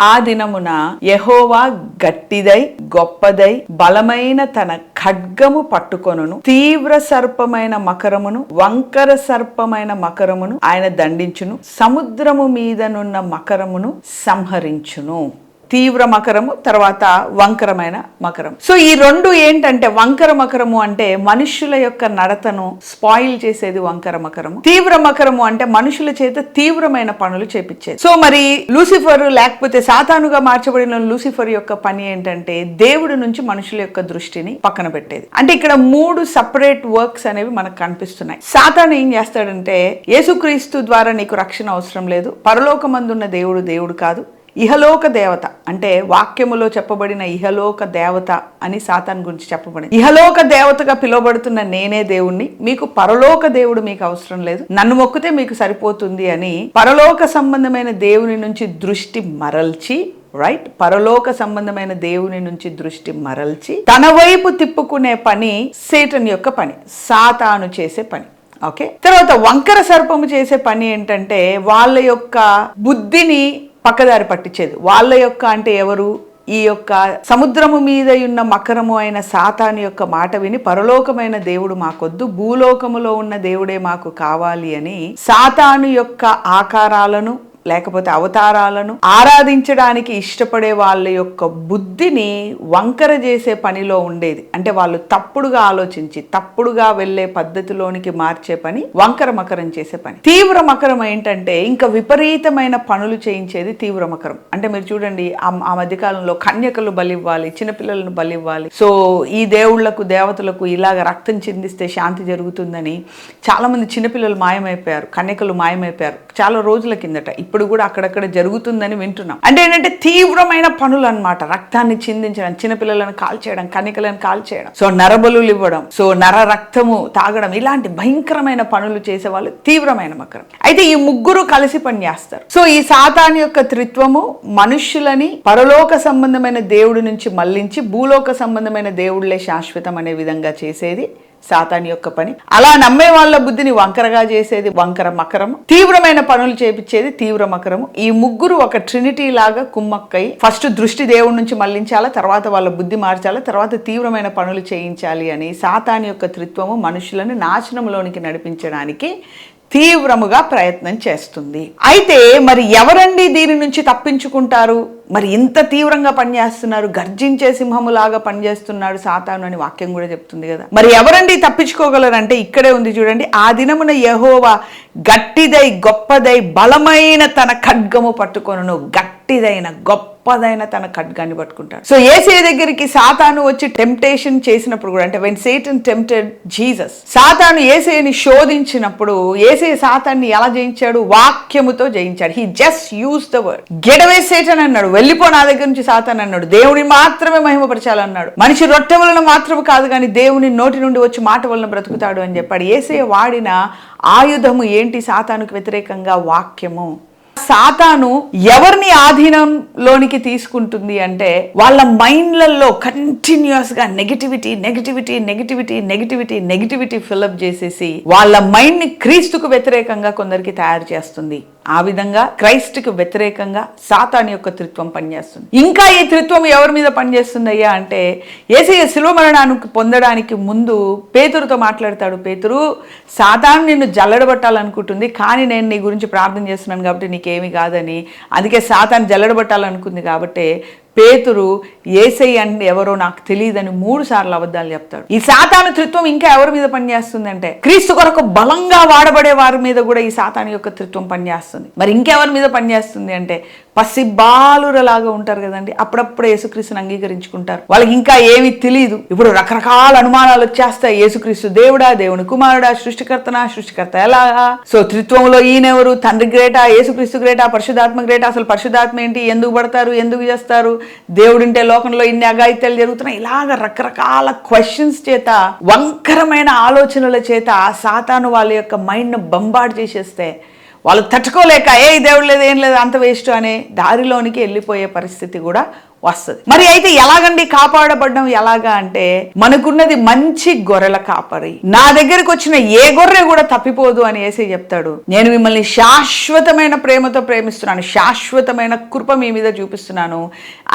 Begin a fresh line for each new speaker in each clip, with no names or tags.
ఆ దినమున యెహోవా గట్టిదై గొప్పదై బలమైన తన ఖడ్గము పట్టుకొనును. తీవ్ర సర్పమైన మకరమును వంకర సర్పమైన మకరమును ఆయన దండించును. సముద్రము మీదనున్న మకరమును సంహరించును. తీవ్ర మకరము తర్వాత వంకరమైన మకరం సో ఈ రెండు ఏంటంటే వంకర మకరము అంటే మనుష్యుల యొక్క నడతను స్పాయిల్ చేసేది వంకర మకరము. తీవ్ర మకరము అంటే మనుషుల చేత తీవ్రమైన పనులు చేపించేది. సో మరి లూసిఫర్ లేకపోతే సాతానుగా మార్చబడిన లూసిఫర్ యొక్క పని ఏంటంటే దేవుడి నుంచి మనుషుల యొక్క దృష్టిని పక్కన పెట్టేది. అంటే ఇక్కడ మూడు సపరేట్ వర్క్స్ అనేవి మనకు కనిపిస్తున్నాయి. సాతాను ఏం చేస్తాడంటే యేసుక్రీస్తు ద్వారా నీకు రక్షణ అవసరం లేదు. పరలోకమందున్న దేవుడు దేవుడు కాదు. ఇహలోక దేవత అంటే వాక్యములో చెప్పబడిన ఇహలోక దేవత అని సాతాన్ గురించి చెప్పబడింది. ఇహలోక దేవతగా పిలువబడుతున్న నేనే దేవుణ్ణి. మీకు పరలోక దేవుడు మీకు అవసరం లేదు. నన్ను మొక్కితే మీకు సరిపోతుంది అని పరలోక సంబంధమైన దేవుని నుంచి దృష్టి మరల్చి రైట్ పరలోక సంబంధమైన దేవుని నుంచి దృష్టి మరల్చి తన వైపు తిప్పుకునే పని సేటన్ యొక్క పని సాతాను చేసే పని. ఓకే తర్వాత వంకర సర్పము చేసే పని ఏంటంటే వాళ్ళ యొక్క బుద్ధిని పక్కదారి పట్టించేది. వాళ్ళ యొక్క అంటే ఎవరు? ఈ యొక్క సముద్రము మీద ఉన్న మకరము అయిన సాతాను యొక్క మాట విని పరలోకమైన దేవుడు మాకొద్దు భూలోకములో ఉన్న దేవుడే మాకు కావాలి అని సాతాను యొక్క ఆకారాలను లేకపోతే అవతారాలను ఆరాధించడానికి ఇష్టపడే వాళ్ళ యొక్క బుద్ధిని వంకర చేసే పనిలో ఉండేది. అంటే వాళ్ళు తప్పుడుగా ఆలోచించి తప్పుడుగా వెళ్ళే పద్ధతిలోనికి మార్చే పని వంకర మకరం చేసే పని. తీవ్ర మకరం ఏంటంటే ఇంకా విపరీతమైన పనులు చేయించేది తీవ్ర మకరం. అంటే మీరు చూడండి ఆ- మధ్యకాలంలో కన్యకలు బలివ్వాలి చిన్నపిల్లలను బలివ్వాలి. సో ఈ దేవుళ్ళకు దేవతలకు ఇలాగ రక్తం చిందిస్తే శాంతి జరుగుతుందని చాలా మంది చిన్నపిల్లలు మాయమైపోయారు కన్యకలు మాయమైపోయారు. చాలా రోజుల కిందట. ఇప్పుడు కూడా అక్కడక్కడ జరుగుతుందని వింటున్నాం. అంటే ఏంటంటే తీవ్రమైన పనులు అనమాట రక్తాన్ని చిందించడం చిన్నపిల్లలను కాల్ చేయడం కాల్చేయడం. కాల్ చేయడం సో నరబలు ఇవ్వడం సో నర రక్తము తాగడం ఇలాంటి భయంకరమైన పనులు చేసే వాళ్ళు తీవ్రమైన మకరం. అయితే ఈ ముగ్గురు కలిసి పనిచేస్తారు సో ఈ సాతాన్ యొక్క త్రిత్వము మనుష్యులని పరలోక సంబంధమైన దేవుడి నుంచి మళ్ళించి భూలోక సంబంధమైన దేవుళ్ళే శాశ్వతం అనే విధంగా చేసేది సాతాన్ యొక్క పని. అలా నమ్మే వాళ్ళ బుద్ధిని వంకరగా చేసేది వంకర మకరము. తీవ్రమైన పనులు చేపించేది తీవ్ర మకరము. ఈ ముగ్గురు ఒక ట్రినిటీ లాగా కుమ్మక్కై ఫస్ట్ దృష్టి దేవుడి నుంచి మళ్ళించాలా తర్వాత వాళ్ళ బుద్ధి మార్చాలా తర్వాత తీవ్రమైన పనులు చేయించాలి అని సాతాన్ యొక్క త్రిత్వము మనుషులను నాశనంలోనికి నడిపించడానికి తీవ్రముగా ప్రయత్నం చేస్తుంది. అయితే మరి ఎవరండి దీని నుంచి తప్పించుకుంటారు? మరి ఇంత తీవ్రంగా పనిచేస్తున్నారు గర్జించే సింహములాగా పనిచేస్తున్నాడు సాతాను అని వాక్యం కూడా చెప్తుంది కదా. మరి ఎవరండి తప్పించుకోగలరంటే ఇక్కడే ఉంది చూడండి ఆ దినమున యహోవా గట్టిదై గొప్పదై బలమైన తన ఖడ్గము పట్టుకొను గట్టిదైన గొప్పదైన తన ఖడ్గాన్ని పట్టుకుంటాడు. సో ఏసే దగ్గరికి సాతాను వచ్చి టెంప్టేషన్ చేసినప్పుడు కూడా అంటే వెన్ సేటన్ టెంప్టెడ్ జీసస్ సాతాను ఏసేని శోధించినప్పుడు ఏసే సాతాన్ని ఎలా జయించాడు? వాక్యముతో జయించాడు. He just use the word get away Satan అన్నాడు. వెళ్ళిపో నా దగ్గర నుంచి సాతాన్ అన్నాడు. దేవుని మాత్రమే మహిమపరచాలన్నాడు. మనిషి రొట్టె వలన మాత్రమే కాదు కానీ దేవుని నోటి నుండి వచ్చి మాట వలన బ్రతుకుతాడు అని చెప్పాడు. ఏసే వాడిన ఆయుధము ఏంటి? సాతానుకు వ్యతిరేకంగా వాక్యము. సాతాను ఎవరిని ఆధీనంలోనికి తీసుకుంటుంది అంటే వాళ్ళ మైండ్లలో కంటిన్యూస్గా negativity negativity negativity negativity negativity fill up చేసేసి వాళ్ళ మైండ్ని క్రీస్తుకు వ్యతిరేకంగా కొందరికి తయారు చేస్తుంది. ఆ విధంగా క్రైస్ట్కి వ్యతిరేకంగా సాతాన్ యొక్క త్రిత్వం పనిచేస్తుంది. ఇంకా ఈ త్రిత్వం ఎవరి మీద పనిచేస్తుందయ్యా అంటే ఏసయ్య శిలువ మరణానికి పొందడానికి ముందు పేతురుతో మాట్లాడతాడు. పేతురు సాతాను నిన్ను జల్లడబట్టాలనుకుంటుంది కానీ నేను నీ గురించి ప్రార్థన చేస్తున్నాను కాబట్టి నీకేమీ కాదని. అందుకే సాతాన్ని జల్లడబట్టాలనుకుంది కాబట్టి పేతురు ఏసై అంటే ఎవరో నాకు తెలియదని మూడు సార్లు అబద్ధాలు చెప్తాడు. ఈ సాతాను త్రిత్వం ఇంకా ఎవరి మీద పనిచేస్తుందంటే క్రీస్తు కొరకు బలంగా వాడబడే వారి మీద కూడా ఈ సాతాను యొక్క త్రిత్వం పనిచేస్తుంది. మరి ఇంకెవరి మీద పనిచేస్తుంది అంటే పసిబాలురలాగా ఉంటారు కదండి అప్పుడప్పుడు యేసుక్రీస్తుని అంగీకరించుకుంటారు. వాళ్ళకి ఇంకా ఏమీ తెలియదు ఇప్పుడు రకరకాల అనుమానాలు వచ్చేస్తాయి. యేసుక్రీస్తు దేవుడా దేవుని కుమారుడా సృష్టికర్తనా సృష్టికర్త ఎలాగా సో త్రిత్వంలో ఈయనెవరు తండ్రి గ్రేటా యేసుక్రీస్తు గ్రేటా పరిశుధాత్మ గ్రేటా? అసలు పరిశుధాత్మ ఏంటి? ఎందుకు పడతారు? ఎందుకు చేస్తారు? దేవుడింటే లోకంలో ఇన్ని అఘాయిత్యాలు జరుగుతున్నాయి. ఇలాగ రకరకాల క్వశ్చన్స్ చేత వంకరమైన ఆలోచనల చేత ఆ సాతాను వాళ్ళ యొక్క మైండ్ను బంబాడు చేసేస్తే వాళ్ళు తట్టుకోలేక ఏ దేవుడు లేదు ఏం లేదు అంత వేస్ట్ అనే దారిలోనికి వెళ్ళిపోయే పరిస్థితి కూడా వస్తుంది. మరి అయితే ఎలాగండి కాపాడబడడం? ఎలాగా అంటే మనకున్నది మంచి గొర్రెల కాపరి. నా దగ్గరకు వచ్చిన ఏ గొర్రె కూడా తప్పిపోదు అని వేసి చెప్తాడు. నేను మిమ్మల్ని శాశ్వతమైన ప్రేమతో ప్రేమిస్తున్నాను. శాశ్వతమైన కృప మీ మీద చూపిస్తున్నాను.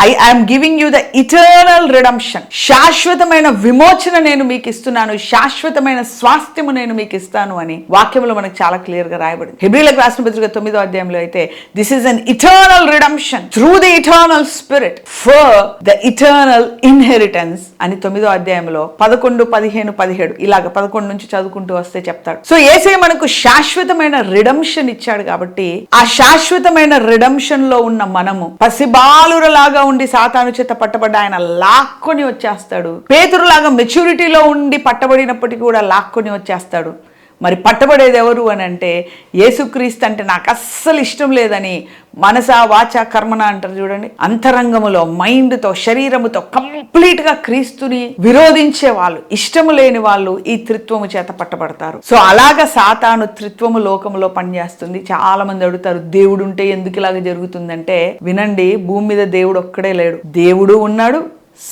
I I'm giving you the eternal redemption శాశ్వతమైన విమోచన నేను మీకు ఇస్తున్నాను. శాశ్వతమైన స్వాస్థ్యము నేను మీకు ఇస్తాను అని వాక్యంలో మనకు చాలా క్లియర్గా రాయబడింది. హెబ్రిలకు రాసిన పత్రిక తొమ్మిదో అధ్యాయంలో అయితే this is an eternal redemption through the eternal spirit for the eternal inheritance అని తొమ్మిదో అధ్యాయంలో పదకొండు పదిహేను పదిహేడు ఇలాగ పదకొండు నుంచి చదువుకుంటూ వస్తే చెప్తాడు. సో ఏసే మనకు శాశ్వతమైన రిడమ్షన్ ఇచ్చాడు కాబట్టి ఆ శాశ్వతమైన రిడమ్షన్లో ఉన్న మనము పసిబాలురలాగా ఉండి సాతాను చేత పట్టబడ్డ ఆయన లాక్కొని వచ్చేస్తాడు. పేతురులాగా మెచ్యూరిటీలో ఉండి పట్టబడినప్పటికీ కూడా లాక్కొని వచ్చేస్తాడు. మరి పట్టబడేది ఎవరు అని అంటే యేసుక్రీస్తు అంటే నాకు అస్సలు ఇష్టం లేదని మనస వాచ కర్మన అంటారు చూడండి. అంతరంగములో మైండ్తో శరీరముతో కంప్లీట్గా క్రీస్తుని విరోధించే వాళ్ళు ఇష్టము లేని వాళ్ళు ఈ త్రిత్వము చేత పట్టబడతారు. సో అలాగ సాతాను త్రిత్వము లోకములో పనిచేస్తుంది. చాలా మంది అడుగుతారు దేవుడు ఉంటే ఎందుకు ఇలాగ జరుగుతుందంటే? వినండి భూమి మీద దేవుడు ఒక్కడే లేడు. దేవుడు ఉన్నాడు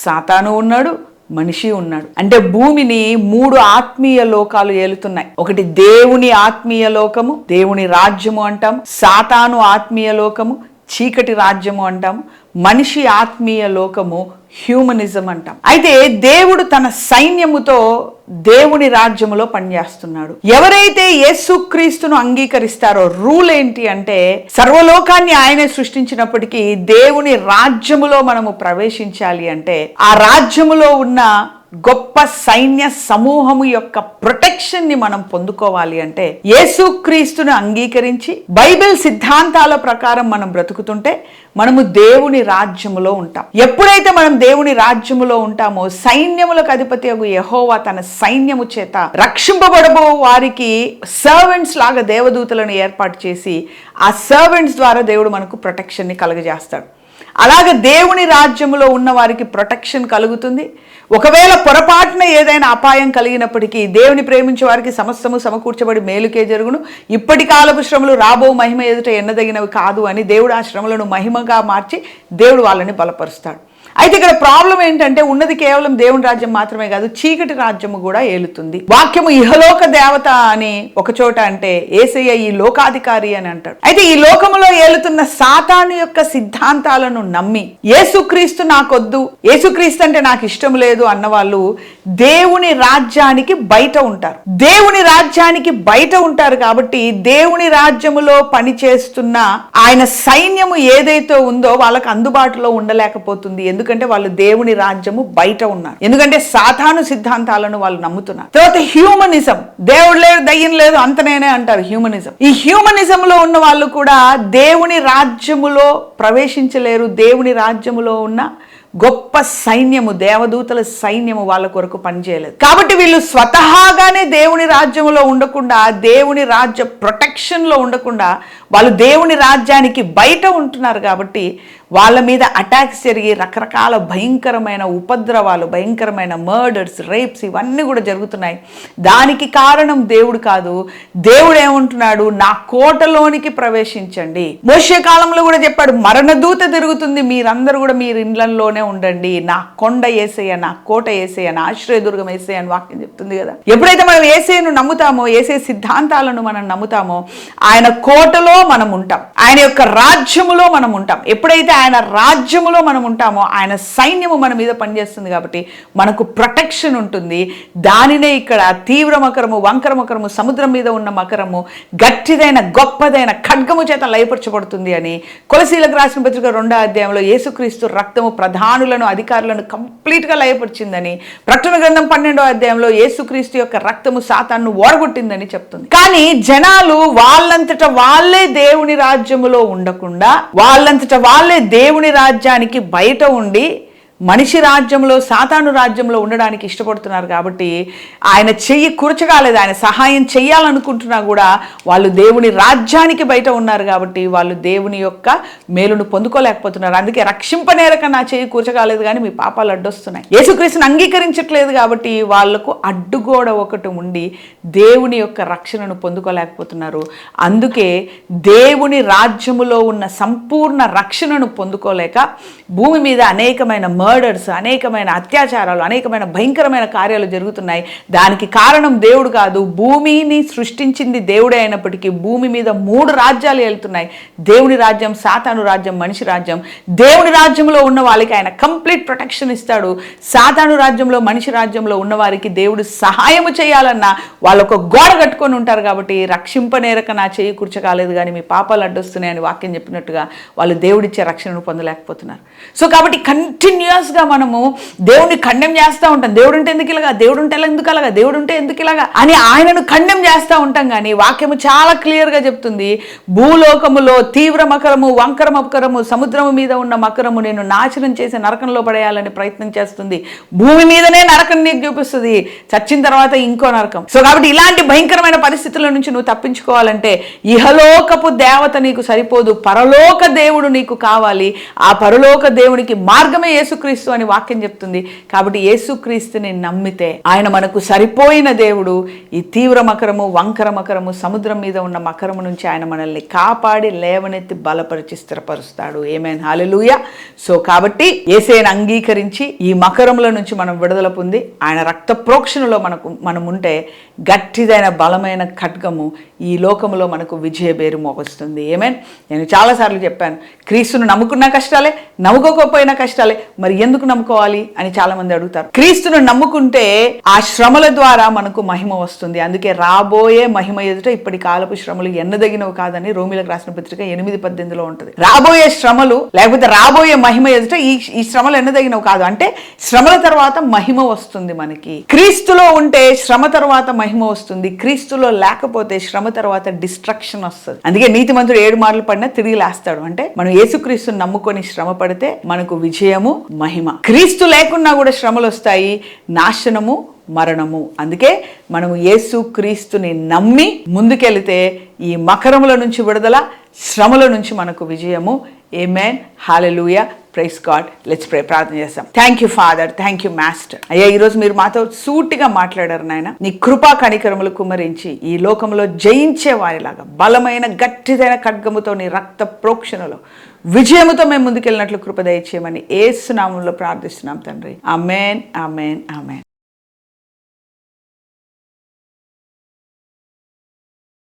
సాతాను ఉన్నాడు మనిషి ఉన్నాడు. అంటే భూమిని మూడు ఆత్మీయ లోకాలు ఏలుతున్నాయి. ఒకటి దేవుని ఆత్మీయ లోకము దేవుని రాజ్యము అంటాం సాతాను ఆత్మీయ లోకము చీకటి రాజ్యము అంటాము మనిషి ఆత్మీయ లోకము హ్యూమనిజం అంటాం. అయితే దేవుడు తన సైన్యముతో దేవుని రాజ్యములో పనిచేస్తున్నాడు. ఎవరైతే యేసుక్రీస్తును అంగీకరిస్తారో రూల్ ఏంటి అంటే సర్వలోకాన్ని ఆయనే సృష్టించినప్పటికీ దేవుని రాజ్యములో మనము ప్రవేశించాలి అంటే ఆ రాజ్యములో ఉన్న గొప్ప సైన్య సమూహము యొక్క ప్రొటెక్షన్ని మనం పొందుకోవాలి అంటే యేసుక్రీస్తును అంగీకరించి బైబిల్ సిద్ధాంతాల ప్రకారం మనం బ్రతుకుతుంటే మనము దేవుని రాజ్యములో ఉంటాం. ఎప్పుడైతే మనం దేవుని రాజ్యములో ఉంటామో సైన్యములకు అధిపతి యహోవా తన సైన్యము చేత రక్షింపబడబో వారికి సర్వెంట్స్ లాగా దేవదూతలను ఏర్పాటు చేసి ఆ సర్వెంట్స్ ద్వారా దేవుడు మనకు ప్రొటెక్షన్ని కలుగజేస్తాడు. అలాగే దేవుని రాజ్యములో ఉన్న వారికి ప్రొటెక్షన్ కలుగుతుంది. ఒకవేళ పొరపాటున ఏదైనా అపాయం కలిగినప్పటికీ దేవుని ప్రేమించే వారికి సమస్తము సమకూర్చబడి మేలుకే జరుగును. ఇప్పటి కాలపు శ్రమలు రాబో మహిమ ఎదుట ఎన్నదగినవి కాదు అని దేవుడు ఆ శ్రమలను మహిమగా మార్చి దేవుడు వాళ్ళని బలపరుస్తాడు. అయితే ఇక్కడ ప్రాబ్లం ఏంటంటే ఉన్నది కేవలం దేవుని రాజ్యం మాత్రమే కాదు చీకటి రాజ్యము కూడా ఏలుతుంది. వాక్యము ఇహలోక దేవత అని ఒక చోట అంటే ఏసయ్య ఈ లోకాధికారి అని అంటాడు. అయితే ఈ లోకములో ఏలుతున్న సాతాను యొక్క సిద్ధాంతాలను నమ్మి ఏసుక్రీస్తు నాకొద్దు ఏసుక్రీస్తు అంటే నాకు ఇష్టం లేదు అన్నవాళ్ళు దేవుని రాజ్యానికి బయట ఉంటారు. దేవుని రాజ్యానికి బయట ఉంటారు కాబట్టి దేవుని రాజ్యములో పనిచేస్తున్న ఆయన సైన్యము ఏదైతే ఉందో వాళ్ళకి అందుబాటులో ఉండలేకపోతుంది. ఎందుకు ఎందుకంటే వాళ్ళు దేవుని రాజ్యము బయట ఉన్నారు. ఎందుకంటే సాధారణ సిద్ధాంతాలను వాళ్ళు నమ్ముతున్నారు. తర్వాత హ్యూమనిజం. దేవుడు లేదు దయ్యం లేదు అంతనేనే అంటారు హ్యూమనిజం. ఈ హ్యూమనిజం లో ఉన్న వాళ్ళు కూడా దేవుని రాజ్యములో ప్రవేశించలేరు. దేవుని రాజ్యములో ఉన్న గొప్ప సైన్యము దేవదూతల సైన్యము వాళ్ళ కొరకు పనిచేయలేదు. కాబట్టి వీళ్ళు స్వతహాగానే దేవుని రాజ్యములో ఉండకుండా దేవుని రాజ్య ప్రొటెక్షన్లో ఉండకుండా వాళ్ళు దేవుని రాజ్యానికి బయట ఉంటున్నారు కాబట్టి వాళ్ళ మీద అటాక్స్ జరిగి రకరకాల భయంకరమైన ఉపద్రవాలు భయంకరమైన మర్డర్స్ రేప్స్ ఇవన్నీ కూడా జరుగుతున్నాయి. దానికి కారణం దేవుడు కాదు. దేవుడు ఏమంటున్నాడు? నా కోటలోనికి ప్రవేశించండి. మోసే కాలంలో కూడా చెప్పాడు మరణదూత తిరుగుతుంది. మీరందరూ కూడా మీరు ఇండ్లలోనే ఉండండి. నా కొండ ఏసయ్య నా కోట ఏసయ్య నా ఆశ్రయదుర్గం ఏసయ్య అని వాక్యం చెప్తుంది కదా. ఎప్పుడైతే మనం ఏసయ్యను నమ్ముతామో ఏసే సిద్ధాంతాలను మనం నమ్ముతామో ఆయన కోటలో మనం ఉంటాం. ఆయన యొక్క రాజ్యములో మనం ఉంటాం. ఎప్పుడైతే ఆయన రాజ్యములో మనం ఉంటామో ఆయన సైన్యము మన మీద పనిచేస్తుంది కాబట్టి మనకు ప్రొటెక్షన్ ఉంటుంది. దానినే ఇక్కడ తీవ్ర మకరము వంకర మకరము సముద్రం మీద ఉన్న మకరము గట్టిదైన గొప్పదైన ఖడ్గము చేత లయపరచబడుతుంది అని కొలసీలకు రాసిన పత్రిక రెండో అధ్యాయంలో యేసుక్రీస్తు రక్తము ప్రధానులను అధికారులను కంప్లీట్గా లయపరిచిందని ప్రకటన గ్రంథం పన్నెండో అధ్యాయంలో యేసుక్రీస్తు యొక్క రక్తము శాతాన్ని ఓడగొట్టిందని చెప్తుంది. కానీ జనాలు వాళ్ళంతట వాళ్ళే దేవుని రాజ్యములో ఉండకుండా వాళ్ళంతట వాళ్ళే దేవుని రాజ్యానికి బయట ఉండి మనిషి రాజ్యంలో సాతాను రాజ్యంలో ఉండడానికి ఇష్టపడుతున్నారు కాబట్టి ఆయన చెయ్యి కురచగాలేదు ఆయన సహాయం చేయాలనుకుంటున్నా కూడా వాళ్ళు దేవుని రాజ్యానికి బయట ఉన్నారు కాబట్టి వాళ్ళు దేవుని యొక్క మేలును పొందుకోలేకపోతున్నారు. అందుకే రక్షింపనేరక నా చెయ్యి కూర్చగాలేదు కానీ మీ పాపాలు అడ్డొస్తున్నాయి. యేసుక్రీస్తుని అంగీకరించట్లేదు కాబట్టి వాళ్ళకు అడ్డుగోడ ఒకటి ఉండి దేవుని యొక్క రక్షణను పొందుకోలేకపోతున్నారు. అందుకే దేవుని రాజ్యములో ఉన్న సంపూర్ణ రక్షణను పొందుకోలేక భూమి మీద అనేకమైన మర్డర్స్ అనేకమైన అత్యాచారాలు అనేకమైన భయంకరమైన కార్యాలు జరుగుతున్నాయి. దానికి కారణం దేవుడు కాదు. భూమిని సృష్టించింది దేవుడే అయినప్పటికీ భూమి మీద మూడు రాజ్యాలు వెళ్తున్నాయి దేవుని రాజ్యం సాతాను రాజ్యం మనిషి రాజ్యం. దేవుని రాజ్యంలో ఉన్న వాళ్ళకి ఆయన కంప్లీట్ ప్రొటెక్షన్ ఇస్తాడు. సాతాను రాజ్యంలో మనిషి రాజ్యంలో ఉన్న వారికి దేవుడు సహాయము చేయాలన్నా వాళ్ళు ఒక గోడ కట్టుకొని ఉంటారు కాబట్టి రక్షింపనేరక నా చేయి కూర్చోకాలేదు కానీ మీ పాపాలు అడ్డొస్తున్నాయని వాక్యం చెప్పినట్టుగా వాళ్ళు దేవుడిచ్చే రక్షణను పొందలేకపోతున్నారు. సో కాబట్టి కంటిన్యూ కంటిన్యూస్గా మనము దేవుడిని ఖండం చేస్తూ ఉంటాం. దేవుడు ఉంటే ఎందుకు ఇలాగా? దేవుడు ఉంటే ఎందుకు అలాగా? దేవుడు ఉంటే ఎందుకు ఇలాగా? అని ఆయనను ఖండం చేస్తూ ఉంటాం కానీ వాక్యము చాలా క్లియర్గా చెప్తుంది. భూలోకములో తీవ్ర మకరము వంకర మకరము సముద్రము మీద ఉన్న మకరము నేను నాశనం చేసి నరకంలో పడేయాలని ప్రయత్నం చేస్తుంది. భూమి మీదనే నరకం నీకు చూపిస్తుంది. చచ్చిన తర్వాత ఇంకో నరకం. సో కాబట్టి ఇలాంటి భయంకరమైన పరిస్థితుల నుంచి నువ్వు తప్పించుకోవాలంటే ఇహలోకపు దేవత నీకు సరిపోదు. పరలోక దేవుడు నీకు కావాలి. ఆ పరలోక దేవునికి మార్గమే యేసుక్రీస్తు అని వాక్యం చెప్తుంది. కాబట్టి యేసుక్రీస్తుని నమ్మితే ఆయన మనకు సరిపోయిన దేవుడు ఈ తీవ్ర మకరము వంకర మకరము సముద్రం మీద ఉన్న మకరము నుంచి ఆయన మనల్ని కాపాడి లేవనెత్తి బలపరిచి స్థిరపరుస్తాడు. ఏమైనా హాలెలుయ సో కాబట్టి ఏసేను అంగీకరించి ఈ మకరముల నుంచి మనం విడుదల పొంది ఆయన రక్త ప్రోక్షణలో మనకు మనం ఉంటే గట్టిదైన బలమైన ఖడ్గము ఈ లోకములో మనకు విజయ మోగొస్తుంది. మోపొస్తుంది ఏమేన్ నేను చాలాసార్లు చెప్పాను క్రీస్తును నమ్ముకున్న కష్టాలే నమ్ముకోకపోయినా కష్టాలే మరి ఎందుకు నమ్ముకోవాలి అని చాలా మంది అడుగుతారు. క్రీస్తును నమ్ముకుంటే ఆ శ్రమల ద్వారా మనకు మహిమ వస్తుంది. అందుకే రాబోయే మహిమ ఎదుట ఇప్పటి కాలపు శ్రమలు ఎన్నదగినవి కాదని రోమిలకు రాసిన పత్రిక ఎనిమిది పద్దెనిమిదిలో ఉంటుంది. రాబోయే శ్రమలు లేకపోతే రాబోయే మహిమ ఎదుట ఈ ఈ శ్రమలు ఎన్నదగినవి కాదు. అంటే శ్రమల తర్వాత మహిమ వస్తుంది మనకి. క్రీస్తులో ఉంటే శ్రమ తర్వాత మహిమ వస్తుంది. క్రీస్తులో లేకపోతే శ్రమ తర్వాత డిస్ట్రక్షన్ వస్తుంది. అందుకే నీతి మంత్రుడు ఏడు మార్లు పడినా తిరిగి లేస్తాడు. అంటే మనం యేసుక్రీస్తుని నమ్ముకొని శ్రమ పడితే మనకు విజయము మహిమ. క్రీస్తు లేకున్నా కూడా శ్రమలు వస్తాయి నాశనము మరణము. అందుకే మనము యేసు క్రీస్తుని నమ్మి ముందుకెళితే ఈ మకరముల నుంచి విడుదల శ్రమల నుంచి మనకు విజయము. Amen hallelujah praise God let's pray ప్రార్థన చేస్తాం. Thank you father thank you master అయ్యా ఈరోజు మీరు మాతో సూటిగా మాట్లాడారు నాయన. నీ కృపా కణికరములు కుమరించి ఈ లోకంలో జయించే వారిలాగా బలమైన గట్టిదైన ఖడ్గముతో నీ రక్త ప్రోక్షణలో విజయముతో మేము ముందుకెళ్ళినట్లు కృప దయచేయమని ఏసునామంలో ప్రార్థిస్తున్నాం తండ్రి. Amen amen amen